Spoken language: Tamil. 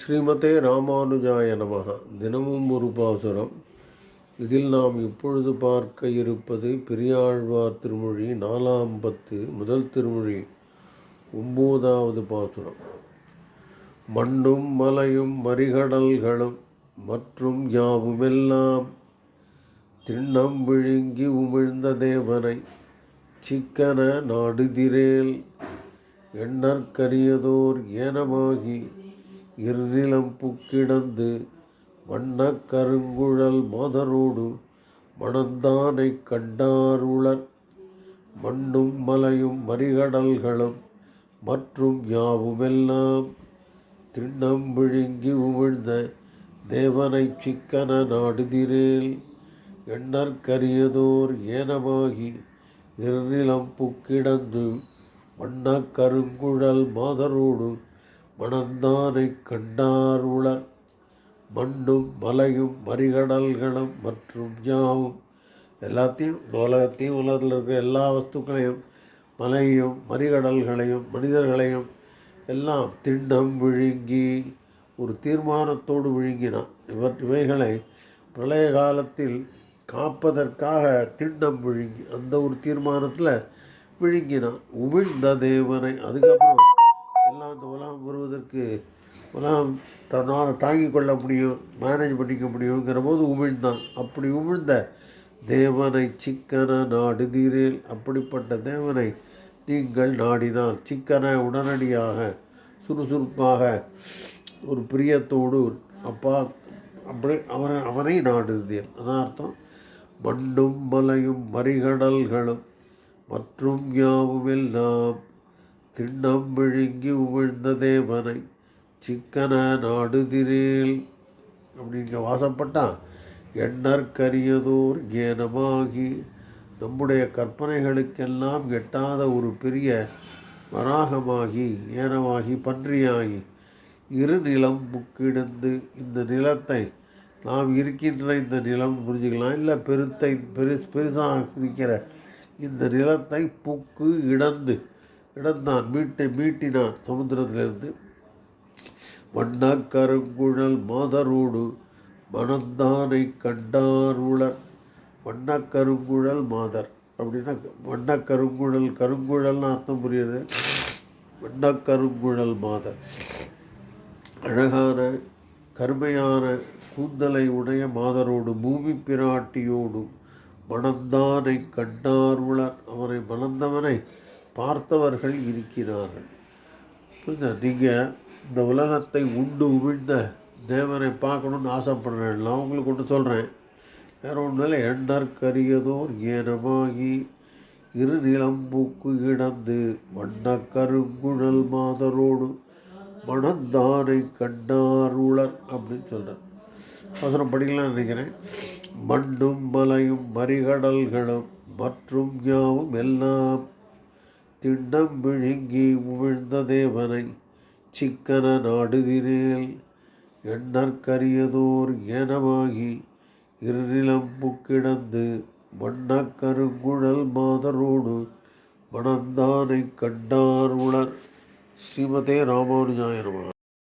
ஸ்ரீமதே ராமானுஜாய நமக. தினமும் ஒரு பாசுரம். இதில் நாம் இப்பொழுது பார்க்க இருப்பது பெரியாழ்வார் திருமொழி நாலாம் பத்து முதல் திருமொழி ஒம்போதாவது பாசுரம். மண்ணும் மலையும் மறிகடல்களும் மற்றும் யாவுமெல்லாம் திண்ணம் விழுங்கி உமிழ்ந்த தேவனை சிக்கன நாடுதிரேல் எண்ணற்கரியதோர் ஏனமாகி இருநிலம் புக்கிடந்து வண்ணக் கருங்குழல் மாதரோடு மணந்தானைக் கண்டாருளர் மண்ணும் மலையும் மறிகடல்களும் மற்றும் யாவுமெல்லாம். திண்ணம் விழுங்கி உமிழ்ந்த தேவனைச் சிக்கன நாடுதிரேல். எண்ணற்கரியதோர் ஏனமாகி இருநிலம் புக்கிடந்து வண்ணக் கருங்குழல் மாதரோடு மணந்தானைக் கண்டார் உளர். மண்ணும் மலையும் மறிகடல்களும் மற்றும் யாவும் எல்லாத்தையும் உலகத்தையும் உலகத்தில் இருக்கிற எல்லா வஸ்துக்களையும் மலையும் மறிகடல்களையும் மனிதர்களையும் எல்லாம் திண்ணம் விழுங்கி ஒரு தீர்மானத்தோடு விழுங்கினான். இவர் இவைகளை பிரளய காலத்தில் காப்பதற்காக திண்ணம் விழுங்கி அந்த ஒரு தீர்மானத்தில் விழுங்கினான். உமிழ்ந்த தேவனை அதுக்கப்புறம் எல்லாம் இந்த உலகம் வருவதற்கு உலகம் தன்னால் தாங்கி கொள்ள முடியும் மேனேஜ் பண்ணிக்க முடியுங்கிற போது உமிழ்ந்தான். அப்படி உமிழ்ந்த தேவனை சிக்கன நாடுதீரேல் அப்படிப்பட்ட தேவனை நீங்கள் நாடினால் சிக்கன உடனடியாக சுறுசுறுப்பாக ஒரு பிரியத்தோடு அப்பா அப்படி அவரை அவனை நாடுதீர் அதான் அர்த்தம். மண்ணும் மலையும் மறிகடல்களும் மற்றும் யாவுமெல்லாம் திண்ணம் விழுங்கி உமிழ்ந்த தேவனை சிக்கன நாடுதிரேல். அப்படிங்க வாசப்பட்டால் எண்ணற்கரியதோர் ஏனமாகி நம்முடைய கற்பனைகளுக்கெல்லாம் எட்டாத ஒரு பெரிய வராகமாகி ஏனமாகி பன்றியாகி இரு நிலம் புக்கிடந்து இந்த நிலத்தை நாம் இருக்கின்ற இந்த நிலம் புரிஞ்சுக்கலாம். இல்லை பெருத்தை பெரு பெருசாக இருக்கிற இந்த நிலத்தை புக்கு இடந்து இடந்தான் மீட்டை மீட்டினான் சமுத்திரத்திலிருந்து. வண்ணக்கருங்குழல் மாதரோடு மணந்தானை கண்டார் உளர். வண்ணக்கருங்குழல் மாதர் அப்படின்னா வண்ணக்கருங்குழல் கருங்குழல்னு அர்த்தம் புரியுது. வண்ணக்கருங்குழல் மாதர். அழகான கருமையான கூந்தலை உடைய மாதரோடு பூமி பிராட்டியோடு மணந்தானை கண்டார் உளர். அவனை மணந்தவனை பார்த்தவர்கள் இருக்கிறார்கள். புரியுதா? நீங்கள் இந்த உலகத்தை உண்டு உமிழ்ந்த தேவனை பார்க்கணுன்னு ஆசைப்படுறேன் நான் உங்களுக்கு ஒன்று சொல்கிறேன் வேற ஒன்றும் இல்லை எண்ணற்கரியதோர் ஏனமாகி இரு நிலம்பூக்கு கிடந்து வண்ணக்கருங்குழல் மாதரோடு மணந்தானை கண்டார் உளர் அப்படின்னு சொல்கிறேன் அவசரம் படிக்கலாம்னு நினைக்கிறேன். மண்ணும் மலையும் மறிகடல்களும் மற்றும் யாவும் எல்லாம் திண்ணம் விழுங்கி உமிழ்ந்த தேவனை சிக்கன நாடுதிரேல் எண்ணற்கரியதோர் ஏனமாகி இருநிலம் புக்கிடந்து வண்ணக்கருங்குழல் மாதரோடு மணந்தானை கண்டார் உளர். ஸ்ரீமதே ராமானுஜாய